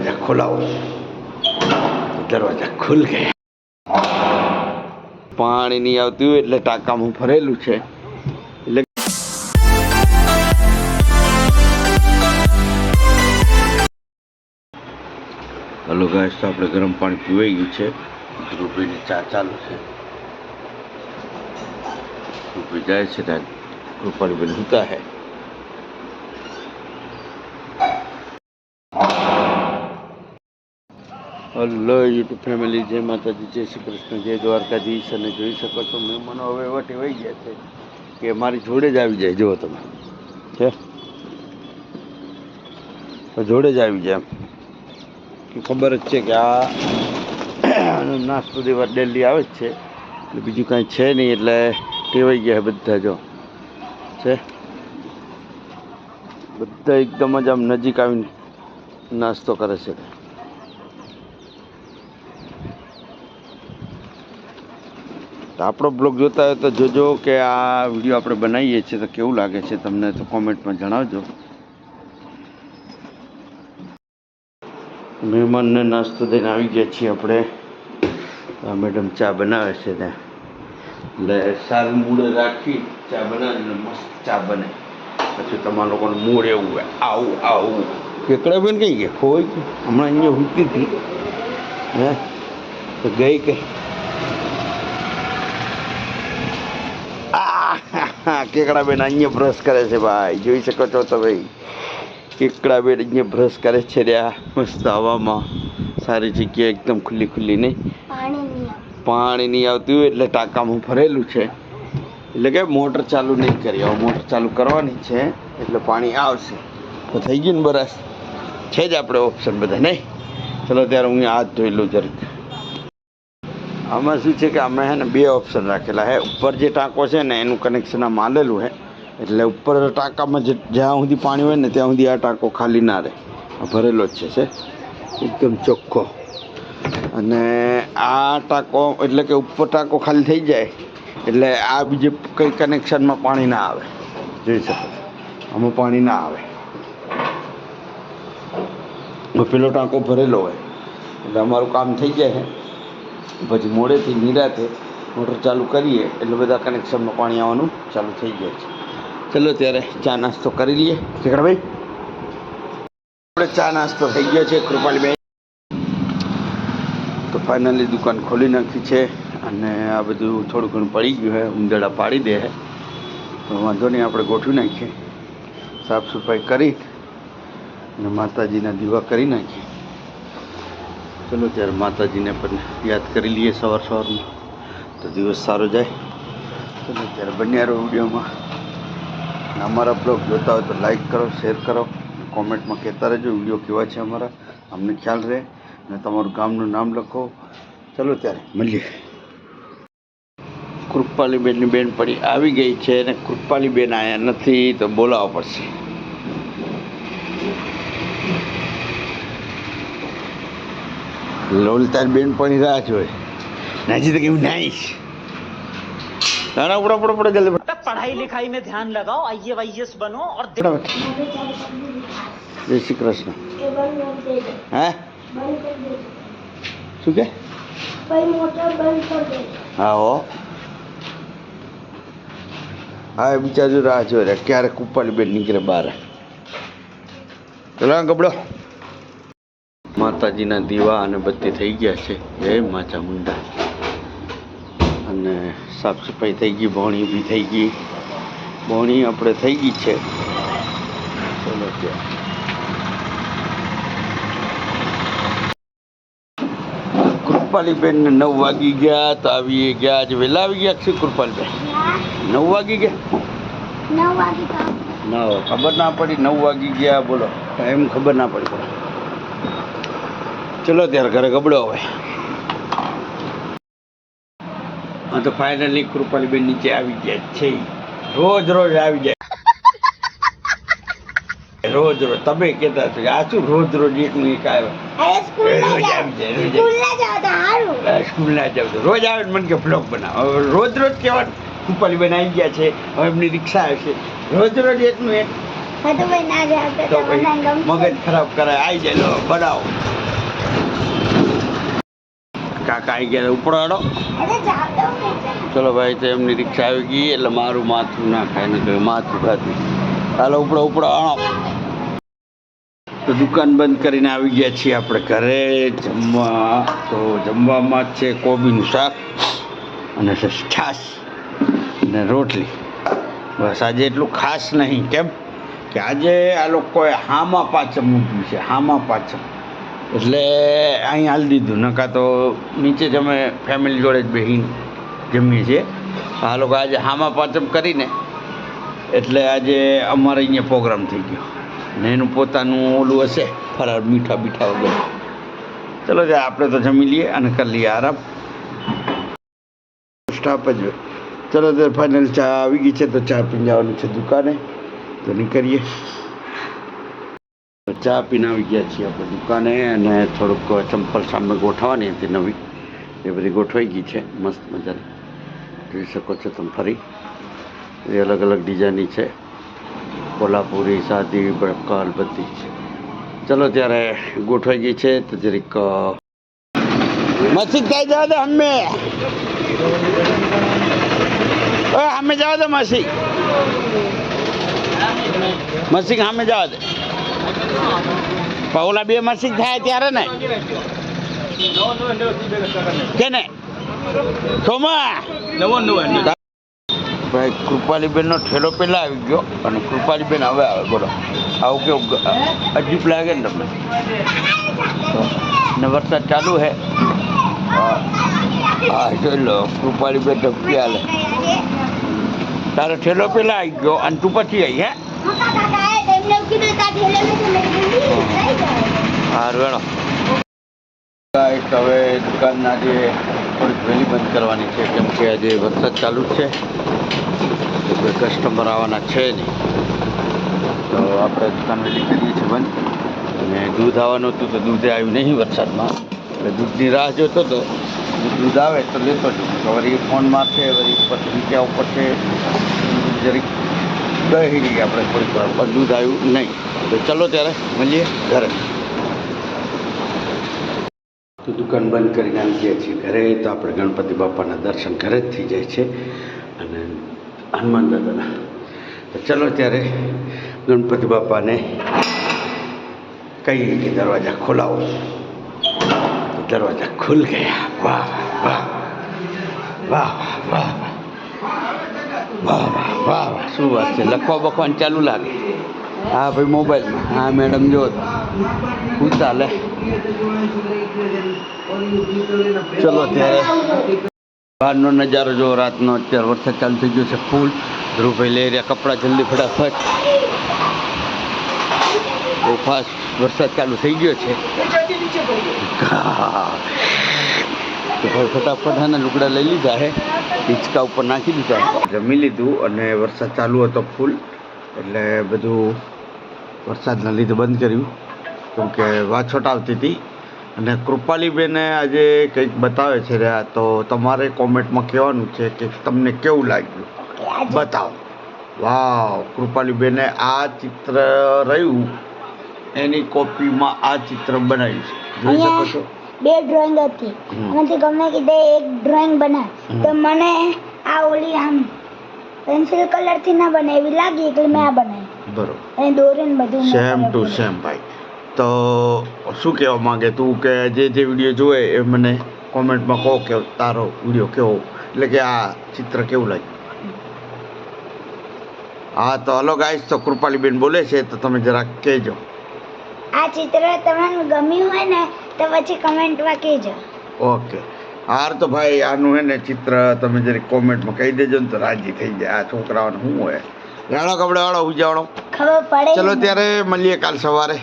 દરવાજા ખોલાવો દરવાજા ખુલ ગયા પાણી નહીં આવતું હોય એટલે ટાંકામાં ભરેલું છે એટલે હલો ગાય તો આપણે ગરમ પાણી પીવાઈ ગયું છે ધ્રુવીની ચા ચાલુ છે ધ્રુવી જાય છે ત્યાં કૃપાની બેન હુતા હે હલો યુટ્યુબ ફેમિલી, જય માતાજી, જય શ્રી કૃષ્ણ, જય દ્વારકાધીશ અને જોઈ શકો છો મહેમાનો હવે વટી વહી ગયા છે કે મારી જોડે જ આવી જાય, જુઓ તમે. છે? જોડે જ આવી જાય એમ. ખબર જ છે કે આ નાસ્તો દેવા ડેલી આવે જ છે. એટલે બીજું કાંઈ છે નહીં, એટલે ટેવાઈ ગયા બધા, જો. છે? બધા એકદમ જ આમ નજીક આવીને નાસ્તો કરે છે. તો આપણો બ્લોગ જોતા હોય તો જોજો કે આ વીડિયો આપણે બનાવીએ છીએ તો કેવું લાગે છે તમને તો કોમેન્ટમાં જણાવજો. મહેમાનને નાસ્તો દઈને આવી ગયા છીએ આપણે. આ મેડમ ચા બનાવે છે ત્યાં. એટલે સારું મૂડ રાખી ચા બનાવીને મસ્ત ચા બને. પછી તમારા લોકોનું મૂડ એવું હોય આવું આવું. કેકડા બેન કઈ ગયા? ખોવાઈ ગઈ હમણાં અહીંયા હુતી હતી હે? તો ગઈ કઈ કેકડા બેન અહીંયા બ્રશ કરે છે ભાઈ. જોઈ શકો છો તો ભાઈ કેકડા બેન અહીંયા બ્રશ કરે છે રહ્યા મસ્ત હવામાં. સારી જગ્યા એકદમ ખુલ્લી ખુલ્લી નહીં? પાણી નહીં પાણી નહીં આવતું હોય એટલે ટાંકામાં ભરેલું છે. એટલે કે મોટર ચાલુ નહીં કરી. હવે મોટર ચાલુ કરવાની છે એટલે પાણી આવશે. તો થઈ ગયું ને બરાસ? છે જ આપણે ઓપ્શન બધા નહીં? ચલો ત્યારે હું હાથ ધોઈ લઉં જરીક. આમાં શું છે કે અમે હે ને બે ઓપ્શન રાખેલા હે. ઉપર જે ટાંકો છે ને, એનું કનેક્શન આમ આલેલું હે. એટલે ઉપર ટાંકામાં જે જ્યાં સુધી પાણી હોય ને, ત્યાં સુધી આ ટાંકો ખાલી ના રહે. ભરેલો જ છે એકદમ ચોખ્ખો. અને આ ટાંકો, એટલે કે ઉપર ટાંકો ખાલી થઈ જાય, એટલે આ બીજે કંઈ કનેક્શનમાં પાણી ના આવે. જોઈ શકો આમાં પાણી ના આવે. પેલો ટાંકો ભરેલો હોય. એટલે અમારું કામ થઈ જાય પછી મોડેથી નિરાતે મોટર ચાલુ કરીએ એટલે બધા કનેક્શનમાં પાણી આવવાનું ચાલુ થઈ જાય છે. ચલો ત્યારે ચા નાસ્તો કરી લઈએ. શેખરભાઈ આપણે ચા નાસ્તો થઈ ગયો છે, કૃપાલીબેન. તો ફાઇનલી દુકાન ખોલી નાખી છે અને આ બધું થોડું ઘણું પડી ગયું છે, ઉંદરડા પાડી દે છે. તો વાંધો નહીં, આપણે ગોઠવી નાખીએ. સાફ સફાઈ કરી અને માતાજીના દીવા કરી નાખીએ. ચલો ત્યારે માતાજીને પણ યાદ કરી લઈએ સવાર સવારમાં. તો દિવસ સારો જાય. ચલો ત્યારે બન્યા રહો વિડીયોમાં. અમારા બ્લોગ જોતા હોય તો લાઈક કરો, શેર કરો. કોમેન્ટમાં કહેતા રહેજો વીડિયો કેવા છે અમારા. અમને ખ્યાલ રહે. અને તમારું ગામનું નામ લખો. ચલો ત્યારે મળીએ. કૃપાલીબેનની બેન પડી આવી ગઈ છે અને કૃપાલીબેન આવ્યા નથી તો બોલાવવા પડશે. લોલ તાર બેન પડી રાહ જોઈ નાજી તો કેવું નાઈશ ના ના ઉપડા ઉપડા ઉપડા જલ્દી तब पढ़ाई लिखाई में ध्यान लगाओ आई वाईएस बनो और ફટાફટ જય શ્રી કૃષ્ણ એ બંધ કરી દે હે બંધ કરી દે શું કે પછી મોટર બંધ કરી દે હા હો હા એ બિચારું રાહ જોઈ રહ્યા ક્યારે કુપ્પાલી બેન નીકળે બહાર ચલો કપડો માતાજીના દીવા અને બત્તી થઈ ગયા છે. જય મા ચામુંડા અને સાફ સફાઈ થઈ ગઈ ભોણી બી થઈ ગઈ. ભોણી આપણે થઈ ગઈ છે. ચલો ત્યાં. કૃપાલીબેન ને નવ વાગી ગયા તો આવી ગયા આજે વહેલા આવી ગયા છે કૃપાલીબેન? નવ વાગી ગયા? નવ વાગે ના ખબર ના પડી નવ વાગી ગયા બોલો. એમ ખબર ના પડી. ચલો ત્યારે ઘરે ગબડો હવે. હા તો ફાઇનલી કૃપાલીબેન નીચે આવી ગયા છે. રોજ રોજ આવી જાય. રોજ રોજ. તમે કહેતા છો આ શું રોજ રોજ એકનું એક આવે સ્કૂલ ના રોજ જાવ આવી જાય રોજ સ્કૂલ ના જાવ આવે મને કે બ્લોગ બનાવો. રોજ રોજ કહેવાનું કૃપાલીબેન આવી ગયા છે હવે એમની રિક્ષા આવશે રોજ રોજ એકનું એક. મગજ ખરાબ કરાય. આવી જાય બનાવો. કાકા આવી ગયા ઉપડાડો. ચલો ભાઈ, તો એમની રિક્ષા આવી ગઈ, એટલે મારું માથું ના ખાય ને તો માથું ખાતું હાલો, ઉપડો ઉપડો આણો તો દુકાન બંધ કરીને આવી ગયા છીએ આપણે ઘરે, જમવા, તો જમવામાં છે કોબીનું શાક અને છાશ અને રોટલી. બસ, આજે એટલું ખાસ નહીં, કેમ કે આજે આ લોકોએ હામા પાચમ મૂક્યું છે, હામા પાચમ. એટલે અહીં હાલ દીધું. નકા તો નીચે જ અમે ફેમિલી જોડે જ બેહીને જમીએ છીએ. આ લોકો આજે હામા પાચમ કરીને એટલે આજે અમારે અહીંયા પ્રોગ્રામ થઈ ગયો. ને એનું પોતાનું ઓલું હશે ફરાર મીઠા બીઠા વગેરે. ચલો જાય આપણે તો જમી લઈએ અને કરી લઈએ આરામ. સ્ટાફ જ. ચલો, તો ફાઇનલ ચા આવી ગઈ છે, તો ચા પીને જવાનું છે દુકાને. તો નીકળીએ. ચા પીને આવી ગયા છીએ આપણે દુકાને અને થોડુંક ચંપલ સામે ગોઠવવાની હતી નવી. એ બધી ગોઠવાઈ ગઈ છે, મસ્ત મજાની. જોઈ શકો છો તમે ફરી. એ અલગ અલગ ડિઝાઇનની છે. કોલ્હાપુરી, સાદી બળકાલ બધી છે. ચલો ત્યારે ગોઠવાઈ ગઈ છે, તો જરીક મસ્જિદ કઈ જવા દે અમે અમે જવા દે મસી મસી સામે જવા દે. પૌલા બે મસી થાય ત્યારે ને? કેને? સોમા? ભાઈ કૃપાલીબેન નો ઠેલો પેલા આવી ગયો અને કૃપાલીબેન હવે આવે, બોલો. આવું કેવું અજીબ લાગે ને તમને? ને વરસાદ ચાલુ હે? હા જોઈ લો, કૃપાલીબેન ધબકી હાલે તારો ઠેલો પેલા આવી ગયો અને તું પછી આવી હે? હારું વેણો ગાઈસ હવે દુકાનના આજે થોડીક વહેલી બંધ કરવાની છે, કેમ કે આજે વરસાદ ચાલુ જ છે. કસ્ટમર આવવાના છે નહીં. તો આપણે દુકાન વહેલી કરીએ છીએ બંધ. અને દૂધ આવવાનું હતું તો દૂધે આવ્યું નહીં વરસાદમાં. એટલે દૂધની રાહ જોતો હતો દૂધ આવે તો લેતો જ. વળી ફોન મારશે વળી ઉપર નીચે ઉપર છે. જરીક દહી ગઈ આપણે થોડીક વાર પણ દૂધ આવ્યું નહીં. તો ચલો ત્યારે મળીએ ઘરે. તો દુકાન બંધ કરીને આવી ગયા છીએ ઘરે. તો આપણે ગણપતિ બાપાના દર્શન ઘરે જ થઈ જાય છે. અને હનુમાન દાદાના. તો ચલો ત્યારે ગણપતિ બાપાને કહીએ કે દરવાજા ખોલાવો. દરવાજા ખુલ ગયા. વાહ વાહ. વાહ વાહ વાહ. વાહ વાહ શું વાત છે? લખવા બખવાનું ચાલુ લાગે. હા, ભાઈ, મોબાઈલમાં. હા, મેડમ, જો. શું ચાલે ચલો ત્યારે બહારનો નજારો જો રાતનો અત્યારે વરસાદ ચાલુ થઈ ગયો છે. ફૂલ ધ્રુવભાઈ લઈ રહ્યા કપડાં જલ્દી ફટાફટ. બહુ ફાસ્ટ વરસાદ ચાલુ થઈ ગયો છે. હા. તો ભાઈ ફટાફટ હે ને લુગડા લઈ લીધા હે. હિંચકા ઉપર નાખી દીધા. જમી લીધું અને વરસાદ ચાલુ હતો ફૂલ. એટલે બધું વરસાદના લીધે બંધ કર્યું. કેમ કે વાછોટ આવતી હતી. અને કૃપાલીબેને આજે કંઈક બતાવે છે રહ્યા તો તમારે કોમેન્ટમાં કહેવાનું છે કે તમને કેવું લાગ્યું? બતાવો. વાવ કૃપાલીબેને આ ચિત્ર રહ્યું. એની કોપીમાં આ ચિત્ર બનાવ્યું છે. જોઈ શકો છો. બે ડ્રોઈંગ હતી. એમાંથી ગમે કીધે એક ડ્રોઈંગ બનાવ તો મને આ ઓલી આમ પેન્સિલ કલરથી ના બને એવી લાગી એટલે મેં આ બનાવી. બરોબર. એ દોરીને બધું સેમ ટુ સેમ ભાઈ. તો શું કહેવા માંગે તું કે જે જે વીડિયો જોવે એ મને કોમેન્ટમાં કહો કે તારો વીડિયો કેવો? એટલે કે આ ચિત્ર કેવું લાગ્યું? હા તો હલો ગાઈસ તો કૃપાલીબેન બોલે છે તો તમે જરાક કહેજો. આ ચિત્ર તમને ગમ્યું હોય ને તો પછી કમેન્ટમાં કહેજો. ઓકે. હાર તો ભાઈ આનું હે ને ચિત્ર તમે જરી કોમેન્ટમાં કહી દેજો ને તો રાજી થઈ જાય. આ છોકરાઓને શું હોય? રાણો કપડે વાળો ઉજાવણો ખબર પડે ચલો ત્યારે મળીએ કાલ સવારે.